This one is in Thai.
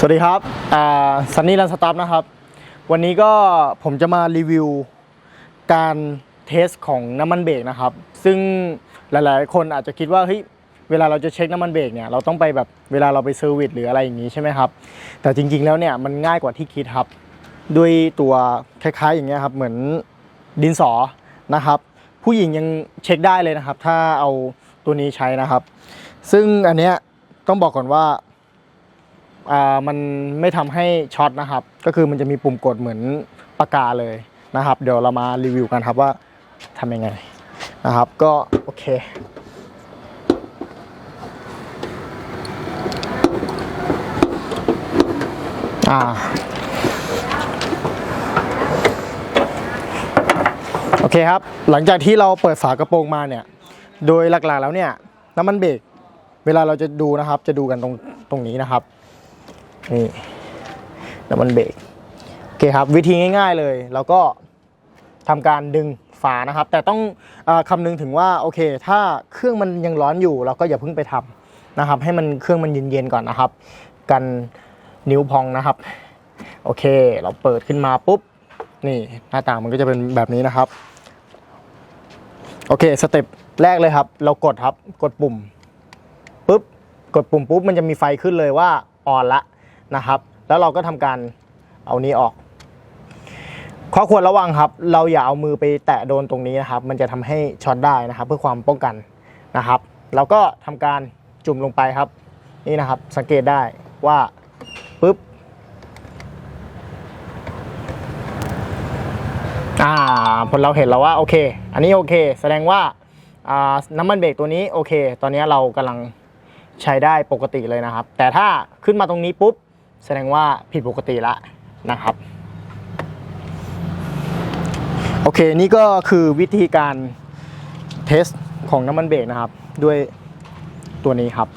สวัสดีครับซันนี่รันสต็อปนะครับ วันนี้ก็ผมจะมารีวิวการเทสของน้ำมันเบรกนะครับ ซึ่งหลายๆ คนอาจจะคิดว่าเฮ้ยเวลาเราจะเช็คน้ำมันเบรกเนี่ยเราต้องไปแบบเวลาเราไปเซอร์วิสหรืออะไรอย่างนี้ใช่ไหมครับ แต่จริงๆแล้วเนี่ยมันง่ายกว่าที่คิดครับ ด้วยตัวคล้ายๆ อย่างเงี้ยครับเหมือนดินสอนะครับ ผู้หญิงยังเช็คได้เลยนะครับ ถ้าเอาตัวนี้ใช้นะครับ ซึ่งอันเนี้ยต้องบอกก่อนว่า มันไม่ทำให้ช็อตนะครับ ก็คือมันจะมีปุ่มกดเหมือนปากกาเลยนะครับ เดี๋ยวเรามารีวิวกันครับว่าทำยังไงนะครับ ก็โอเคอ่าโอเคครับ หลังจากที่เราเปิดฝากระโปรงมาเนี่ย โดยหลักๆแล้วเนี่ยน้ำมันเบรกเวลาเราจะดูนะครับ จะดูกันตรงตรงนี้นะครับ นี่น้ำมันเบรกโอเคครับวิธีง่าย ๆเลยเราก็ทำการดึงฝานะครับ แต่ต้องออคำนึงถึงว่าโอเค ถ้าเครื่องมันยังร้อนอยู่ เราก็อย่าเพิ่งไปทำนะครับ ให้มันเครื่องมันเย็นๆก่อนนะครับ กันนิ้วพองนะครับ โอเค เราเปิดขึ้นมาปุ๊บนี่หน้าต่างมันก็จะเป็นแบบนี้นะครับ โอเคสเต็ปแรกเลยครับ เรากดครับกดปุ่มปุ๊บกดปุ่มปุ๊บมันจะมีไฟขึ้นเลยว่าออนละ นะครับ แล้วเราก็ทำการเอานี้ออก ข้อควรระวังครับ เราอย่าเอามือไปแตะโดนตรงนี้นะครับ มันจะทำให้ช็อตได้นะครับ เพื่อความป้องกันนะครับเราก็ทำการจุ่มลงไปครับ นี่นะครับ สังเกตได้ว่าปุ๊บอ่าผลเราเห็นแล้วว่าโอเค อันนี้โอเค แสดงว่าอ่าน้ำมันเบรกตัวนี้โอเค ตอนนี้เรากำลังใช้ได้ปกติเลยนะครับ แต่ถ้าขึ้นมาตรงนี้ปุ๊บ แสดงว่าผิดปกติละนะครับ โอเคนี่ก็คือวิธีการเทสของน้ำมันเบรกนะครับ ด้วยตัวนี้ครับ